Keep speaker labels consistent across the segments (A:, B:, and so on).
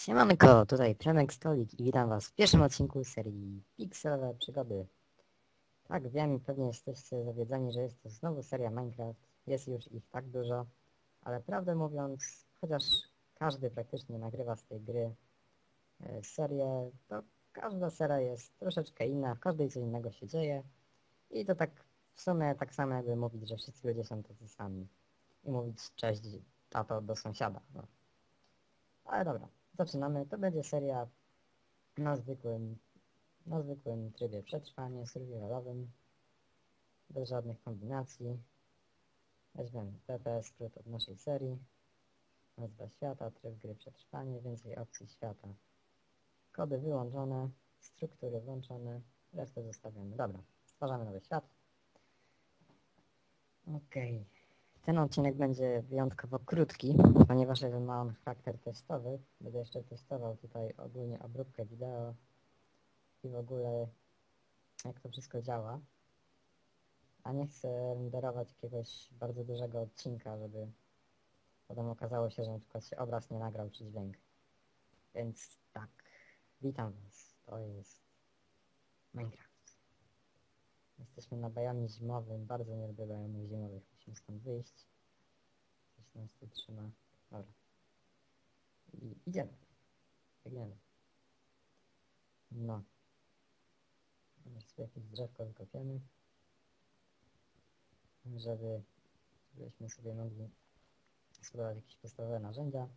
A: Siemanko, tutaj Przemek Stolik i witam was w pierwszym odcinku serii Pixelowe Przygody. Tak, wiem, pewnie jesteście zawiedzeni, że jest to znowu seria Minecraft. Jest już ich tak dużo, ale prawdę mówiąc, chociaż każdy praktycznie nagrywa z tej gry e, serię, to każda seria jest troszeczkę inna, w każdej co innego się dzieje i to tak w sumie tak samo jakby mówić, że wszyscy ludzie są tacy sami i mówić cześć tato do sąsiada. No. Ale dobra, zaczynamy. To będzie seria na zwykłym, na zwykłym trybie przetrwanie, survivalowym, bez żadnych kombinacji. Weźmiemy PP, skrót od naszej serii. Nazwa świata, tryb gry przetrwanie, więcej opcji świata. Kody wyłączone, struktury włączone, resztę zostawiamy. Dobra, stwarzamy nowy świat. Okej. Ten odcinek będzie wyjątkowo krótki, ponieważ ma on charakter testowy. Będę jeszcze testował tutaj ogólnie obróbkę wideo i w ogóle jak to wszystko działa. A nie chcę renderować jakiegoś bardzo dużego odcinka, żeby potem okazało się, że na przykład się obraz nie nagrał czy dźwięk. Więc tak, witam was. To jest Minecraft. Jesteśmy na bajami zimowym, bardzo nie lubię bajamów zimowych, musimy stąd wyjść. Coś nas tu trzyma. Dobra. I idziemy. Biegniemy. No. Może sobie jakieś drzewko wykopiemy. Żeby, żebyśmy sobie mogli zbudować jakieś podstawowe narzędzia.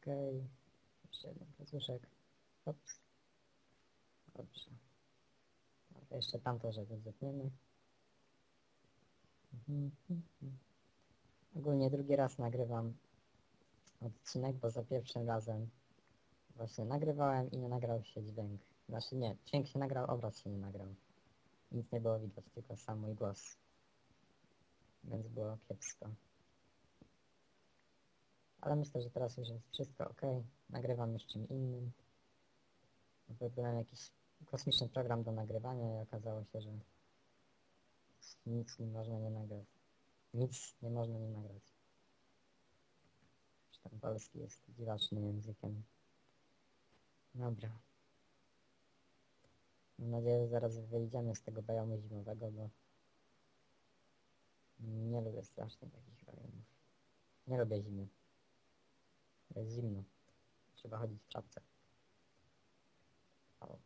A: Okej. Jeszcze jeden placuszek. Ops. Dobrze. Dobra, jeszcze tamto, żeby zepniemy. Ogólnie drugi raz nagrywam odcinek, bo za pierwszym razem właśnie nagrywałem i nie nagrał się dźwięk. Znaczy nie, dźwięk się nagrał, obraz się nie nagrał. Nic nie było widać, tylko sam mój głos. Więc było kiepsko. Ale myślę, że teraz już jest wszystko ok. Nagrywam już czym innym. Wybrałem jakiś kosmiczny program do nagrywania i okazało się, że nic nie można nie nagrać. Nic nie można nie nagrać. Ten polski jest dziwacznym językiem. Dobra. Mam nadzieję, że zaraz wyjdziemy z tego biomu zimowego, bo nie lubię strasznie takich rejonów. Nie lubię zimy. Jest zimno. Trzeba chodzić w czapce. O.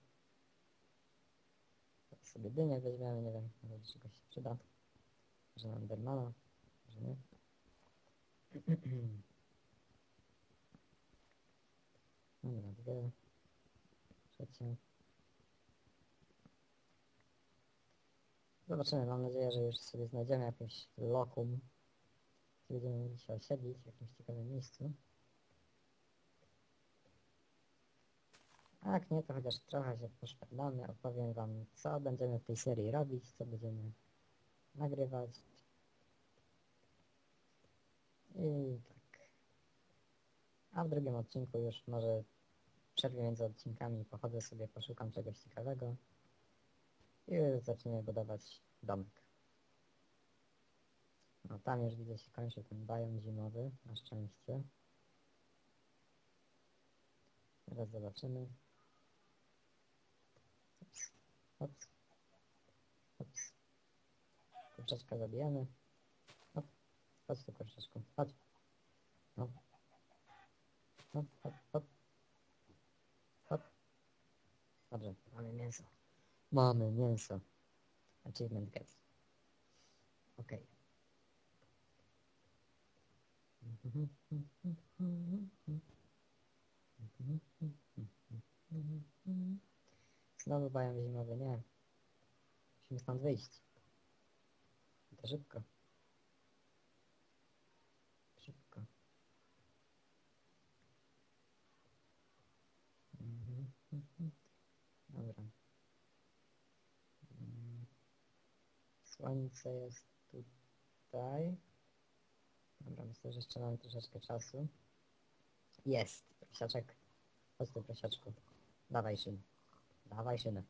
A: Tak sobie dynię weźmiemy, nie wiem, może czegoś się przyda. Może nam Dermana, może nie. Dobra, dwie. Trzecie. Zobaczymy, mam nadzieję, że już sobie znajdziemy jakieś lokum. Gdzie będziemy mogli się osiedlić w jakimś ciekawym miejscu. Jak nie, to chociaż trochę się poszperdamy, opowiem wam, co będziemy w tej serii robić, co będziemy nagrywać. I tak. A w drugim odcinku już może przerwie między odcinkami pochodzę sobie, poszukam czegoś ciekawego i zaczniemy budować domek. No tam już widzę się kończy ten biom zimowy, na szczęście. Teraz zobaczymy. Ops, ops, ops. Kurczaczka zabijamy. Hop, chodź tu kurczaczku, chodź. No. Hop, hop, hop. Hop. Dobrze, mamy mięso. Mamy mięso. Achievement get. Okej. Znowu bają zimowy, nie. Musimy stąd wyjść. To szybko. Szybko. Dobra. Mm. Słońce jest tutaj. Dobra, myślę, że jeszcze mamy troszeczkę czasu. Jest, prosiaczek. Chodź prosiaczku. Dawaj szyn. Dawaj szynę.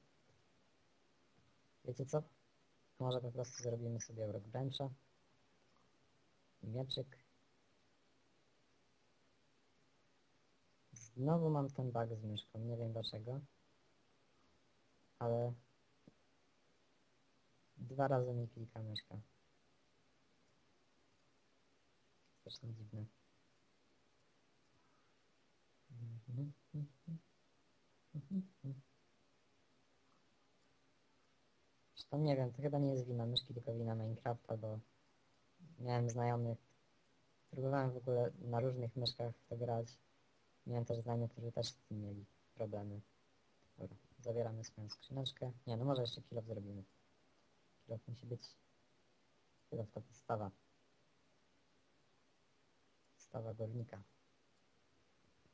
A: Wiecie co? Może po prostu zrobimy sobie workbencha. I Mieczyk. Znowu mam ten bug z myszką, nie wiem dlaczego. Ale dwa razy mi klika myszka. Strasznie dziwne. Zresztą nie wiem, to chyba nie jest wina myszki, tylko wina Minecrafta, bo miałem znajomych, próbowałem w ogóle na różnych myszkach w to grać. Miałem też znajomych, którzy też z tym mieli problemy. Dobra, zabieramy swoją skrzyneczkę. Nie, no może jeszcze kilof zrobimy. Kilof musi być... Kilof to podstawa. Podstawa górnika.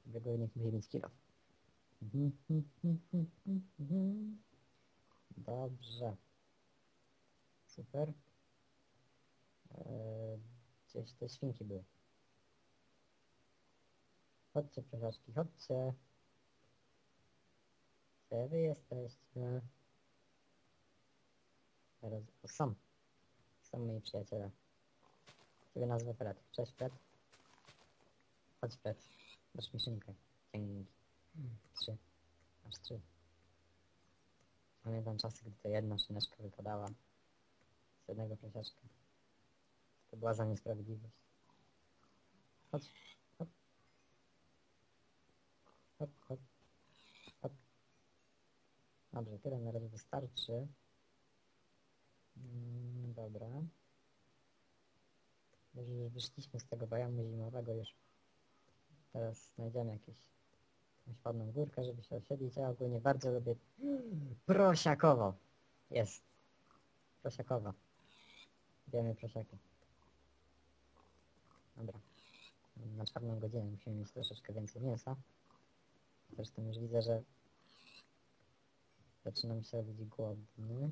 A: Dobry górnik musi mieć kilof. Dobrze. Super. Eee, gdzieś te świnki były. Chodźcie, przepraszki, chodźcie. Gdzie wy jesteście? Teraz, o, są. Są moi przyjaciele. Ciebie nazwę Fred. Cześć Fred. Chodź Fred. Dasz mi szynkę. Dzięki. Trzy. Aż trzy. Pamiętam czasy, gdy to jedna szyneczka wypadała jednego prosiaczka. To była za niesprawiedliwość. Chodź. Hop. Hop, hop. Hop. Dobrze, tyle na razie wystarczy. Mm, dobra. Może już wyszliśmy z tego bajamu zimowego już. Teraz znajdziemy jakieś jakąś ładną górkę, żeby się osiedlić. Ja ogólnie bardzo lubię prosiakowo. Jest. Prosiakowa. Wiemy prosiaki. Dobra. Na czarną godzinę musimy mieć troszeczkę więcej mięsa. Zresztą już widzę, że zaczynam się robić głodny.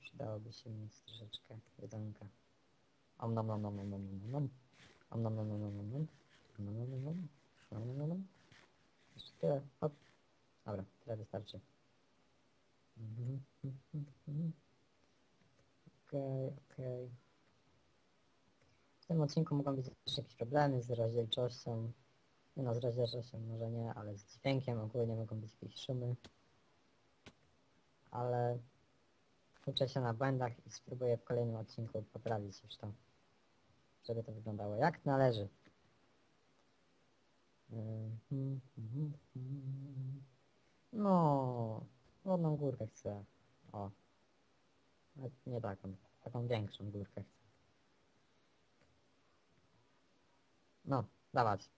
A: Przydałoby się mieć troszeczkę jedzonka. Om nom nom nom nom nom nom. Om nom nom nom nom nom nom. Om nom nom nom nom. Nom nom nom. Jeszcze tyle. Hop. Dobra, tyle wystarczy. Okej, okej. W tym odcinku mogą być jakieś problemy z rozdzielczością. Nie no, z rozdzielczością może nie, ale z dźwiękiem ogólnie mogą być jakieś szumy. Ale uczę się na błędach i spróbuję w kolejnym odcinku poprawić już to. Żeby to wyglądało jak należy. No, ładną górkę chcę. O. Nie taką, taką większą górkę chcę. No, dawać.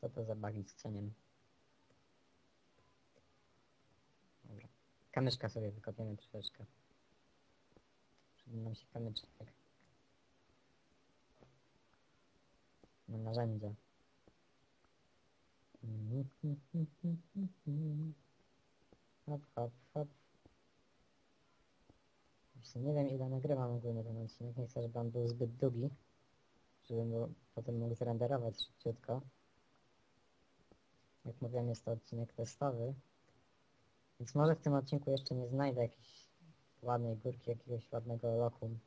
A: Co to za bagi z cieniem? Dobra. Kamyczka sobie wykopiemy troszeczkę. Przyda nam się kamyczek. Na narzędzia. Hop, hop, hop. Właśnie nie wiem ile nagrywam ogólnie ten odcinek. Nie chcę, żeby on był zbyt długi. Żebym go potem mógł zrenderować szybciutko. Jak mówiłem, jest to odcinek testowy. Więc może w tym odcinku jeszcze nie znajdę jakiejś ładnej górki, jakiegoś ładnego lokum.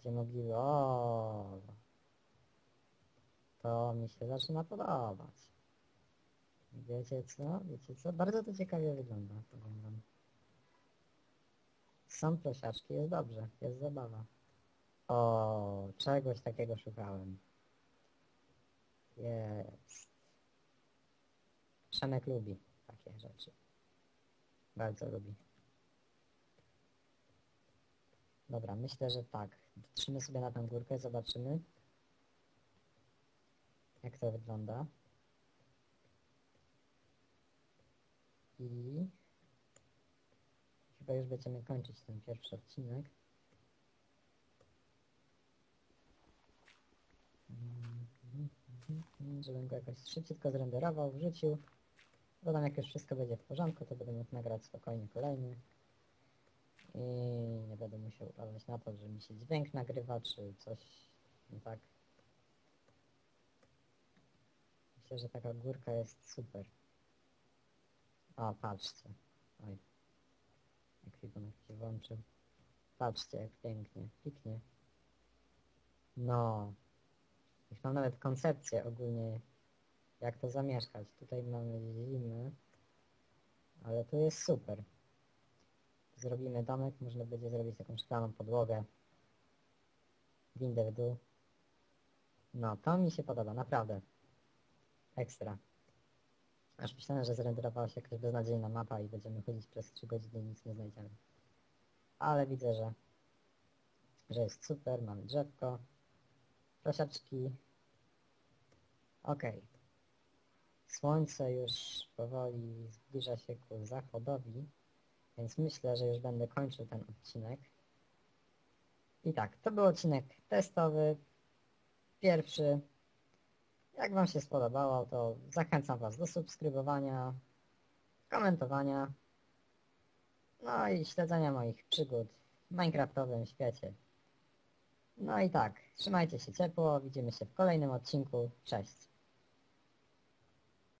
A: Gdzie mogliby... O, To mi się zaczyna podobać. Wiecie co? Wiecie co? Bardzo to ciekawie wygląda, powiem wam. Są prosiaczki, jest dobrze, jest zabawa. O, czegoś takiego szukałem. Jest. Przemek lubi takie rzeczy. Bardzo lubi. Dobra, myślę, że tak. Dotrzymy sobie na tę górkę, zobaczymy jak to wygląda. I chyba już będziemy kończyć ten pierwszy odcinek. Żebym go jakoś szybciutko zrenderował, wrzucił. Dodam jak już wszystko będzie w porządku, to będę mógł nagrać spokojnie kolejny. I nie będę musiał uważać na to, że mi się dźwięk nagrywa, czy coś nie tak. Myślę, że taka górka jest super. O, patrzcie. Oj. Ekwipunek się włączył. Patrzcie, jak pięknie. Piknie. No. Już mam nawet koncepcję ogólnie, jak to zamieszkać. Tutaj mamy zimę, ale tu jest super. Zrobimy domek, można będzie zrobić taką szklaną podłogę. Windę w dół. No, to mi się podoba, naprawdę. Ekstra. Aż myślałem, że zrenderowała się jakaś beznadziejna mapa i będziemy chodzić przez 3 godziny i nic nie znajdziemy. Ale widzę, że, że jest super, mamy drzewko, prosiaczki. Okej. Słońce już powoli zbliża się ku zachodowi, więc myślę, że już będę kończył ten odcinek. I tak, to był odcinek testowy, pierwszy. Jak Wam się spodobało, to zachęcam Was do subskrybowania, komentowania, no i śledzenia moich przygód w Minecraftowym świecie. No i tak, trzymajcie się ciepło, widzimy się w kolejnym odcinku, cześć!